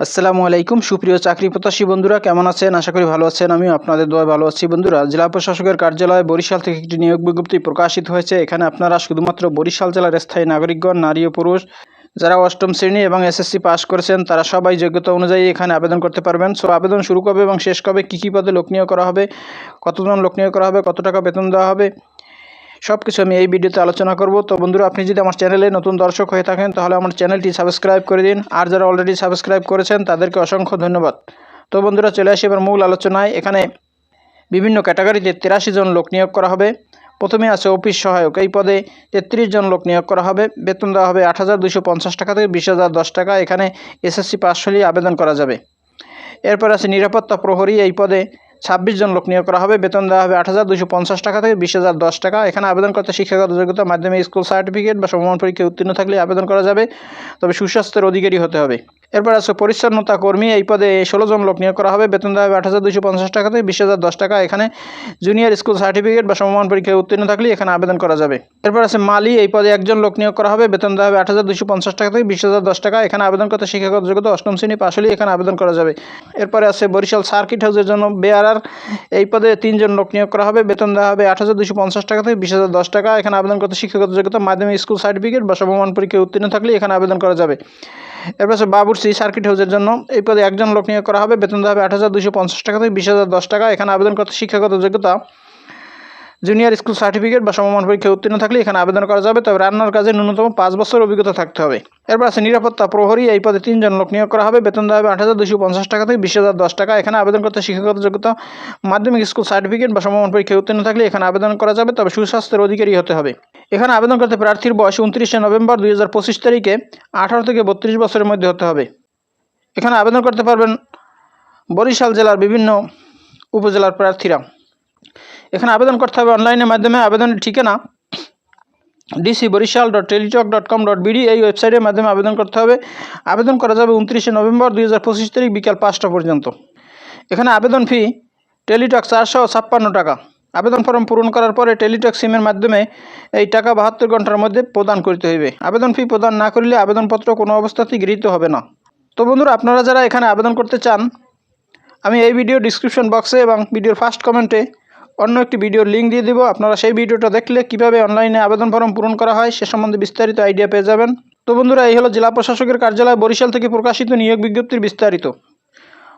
আসসালামু আলাইকুম। সুপ্রিয় চাকরি প্রত্যাশী বন্ধুরা, কেমন আছেন? আশা করি ভালো আছেন। আমি আপনাদের দোয়া ভালো আছি। বন্ধুরা, জেলা প্রশাসকের কার্যালয়ে বরিশাল থেকে একটি নিয়োগ বিজ্ঞপ্তি প্রকাশিত হয়েছে। এখানে আপনারা শুধুমাত্র বরিশাল জেলার স্থায়ী নাগরিকগণ, নারী ও পুরুষ, যারা অষ্টম শ্রেণি এবং এসএসসি পাস করেছেন, তারা সবাই যোগ্যতা অনুযায়ী এখানে আবেদন করতে পারবেন। সো, আবেদন শুরু কবে এবং শেষ কবে, কী কী পদে লোক নিয়োগ করা হবে, কতজন লোক নিয়োগ করা হবে, কত টাকা বেতন দেওয়া হবে সব কিছু আমি এই ভিডিওতে আলোচনা করব। তো বন্ধুরা, আপনি যদি আমার চ্যানেলে নতুন দর্শক হয়ে থাকেন, তাহলে আমার চ্যানেলটি সাবস্ক্রাইব করে দিন। আর যারা অলরেডি সাবস্ক্রাইব করেছেন, তাদেরকে অসংখ্য ধন্যবাদ। তো বন্ধুরা, চলে আসি এবার মূল আলোচনায়। এখানে বিভিন্ন ক্যাটাগরিতে তিরাশি জন লোক নিয়োগ করা হবে। প্রথমে আছে অফিস সহায়ক। এই পদে তেত্রিশ জন লোক নিয়োগ করা হবে। বেতন দেওয়া হবে আট হাজার দুশো পঞ্চাশ টাকা থেকে বিশ হাজার দশ টাকা। এখানে এসএসসি পাস হলেই আবেদন করা যাবে। এরপর আছে নিরাপত্তা প্রহরী। এই পদে ছাব্বিশ জন লোক নিয়োগ করা হবে। বেতন দেওয়া হবে আট হাজার দুশো পঞ্চাশ টাকা থেকে বিশ হাজার দশ টাকা। এখানে আবেদন করতে শিক্ষাগত যোগ্যতা মাধ্যমে স্কুল সার্টিফিকেট বা সমমান পরীক্ষায় উত্তীর্ণ থাকলে আবেদন করা যাবে। তবে সুস্বাস্থ্যের অধিকারী হতে হবে। এরপর আছে পরিচ্ছন্নতা কর্মী। এই পদে ষোলো জন লোক নিয়োগ করা হবে। বেতন দেওয়া হবে আট হাজার দুশো পঞ্চাশ টাকা থেকে বিশ হাজার দশ টাকা। এখানে জুনিয়র স্কুল সার্টিফিকেট বা সমমান পরীক্ষায় উত্তীর্ণ থাকলে এখানে আবেদন করা যাবে। এরপর আছে মালি। এই পদে একজন লোক নিয়োগ করা হবে। বেতন দেওয়া হবে আট হাজার দুশো পঞ্চাশ টাকা থেকে বিশ হাজার দশ টাকা। এখানে আবেদন করতে শিক্ষাগত যোগ্যতা অষ্টম শ্রেণি পাশ হলেই এখানে আবেদন করা যাবে। এরপরে আছে বরিশাল সার্কিট হাউসের জন্য বেয়ারার এই পদে তিনজন লোক নিয়োগ করা হবে। বেতন দেওয়া হবে আট হাজার দুশো পঞ্চাশ টাকা থেকে বিশ হাজার দশ টাকা। এখানে আবেদন করতে শিক্ষাগত যোগ্যতা, মাধ্যমিক স্কুল সার্টিফিকেট বা সমমান পরীক্ষায় উত্তীর্ণ থাকলে এখানে আবেদন করা যাবে। এরপর আছে বাবুরসি সার্কিট হাউসের জন্য। এই পদে একজন লোক নিয়োগ করা হবে। বেতন দেওয়া হবে আট হাজার দুশো পঞ্চাশ টাকা থেকে বিশ হাজার দশ টাকা। এখানে আবেদন করতে শিক্ষাগত যোগ্যতা জুনিয়র স্কুল সার্টিফিকেট বা সমমান পরীক্ষায় উত্তীর্ণ থাকলে এখানে আবেদন করা যাবে। তবে রান্নার কাজে ন্যূনতম পাঁচ বছর অভিজ্ঞতা থাকতে হবে। এরপর আছে নিরাপত্তা প্রহরী। এই পদে তিনজন লোক নিয়োগ করা হবে। বেতন দেওয়া হবে আট হাজার দুশো পঞ্চাশ টাকা থেকে বিশ হাজার দশ টাকা। এখানে আবেদন করতে শিক্ষাগত যোগ্যতা, মাধ্যমিক স্কুল সার্টিফিকেট বা সমমান পরীক্ষায় উত্তীর্ণ থাকলে এখানে আবেদন করা যাবে। তবে সুস্বাস্থ্যের অধিকারী হতে হবে। এখানে আবেদন করতে প্রার্থীর বয়স উনত্রিশে নভেম্বর দুই হাজার পঁচিশ তারিখে আঠারো থেকে বত্রিশ বছরের মধ্যে হতে হবে। এখানে আবেদন করতে পারবেন বরিশাল জেলার বিভিন্ন উপজেলার প্রার্থীরা। এখানে আবেদন করতে হবে অনলাইনের মাধ্যমে। আবেদনের ঠিকানা DC Barishal dot Teletalk dot com dot BD. এই ওয়েবসাইটের মাধ্যমে আবেদন করতে হবে। আবেদন করা যাবে উনত্রিশে নভেম্বর দুই হাজার পঁচিশ তারিখ বিকাল পাঁচটা পর্যন্ত। এখানে আবেদন ফি টেলিটক চারশো ছাপ্পান্ন টাকা। আবেদন ফর্ম পূরণ করার পরে টেলিটক সিমের মাধ্যমে এই টাকা বাহাত্তর ঘণ্টার মধ্যে প্রদান করতে হইবে। আবেদন ফি প্রদান না করলে আবেদনপত্র কোনো অবস্থাতেই গৃহীত হবে না। তো বন্ধুরা, আপনারা যারা এখানে আবেদন করতে চান, আমি এই ভিডিও ডিসক্রিপশন বক্সে এবং ভিডিওর ফার্স্ট কমেন্টে অন্য একটি ভিডিওর লিঙ্ক দিয়ে দেবো। আপনারা সেই ভিডিওটা দেখলে কীভাবে অনলাইনে আবেদন ফর্ম পূরণ করা হয় সে সম্বন্ধে বিস্তারিত আইডিয়া পেয়ে যাবেন। তো বন্ধুরা, এই হলো জেলা প্রশাসকের কার্যালয় বরিশাল থেকে প্রকাশিত নিয়োগ বিজ্ঞপ্তির বিস্তারিত।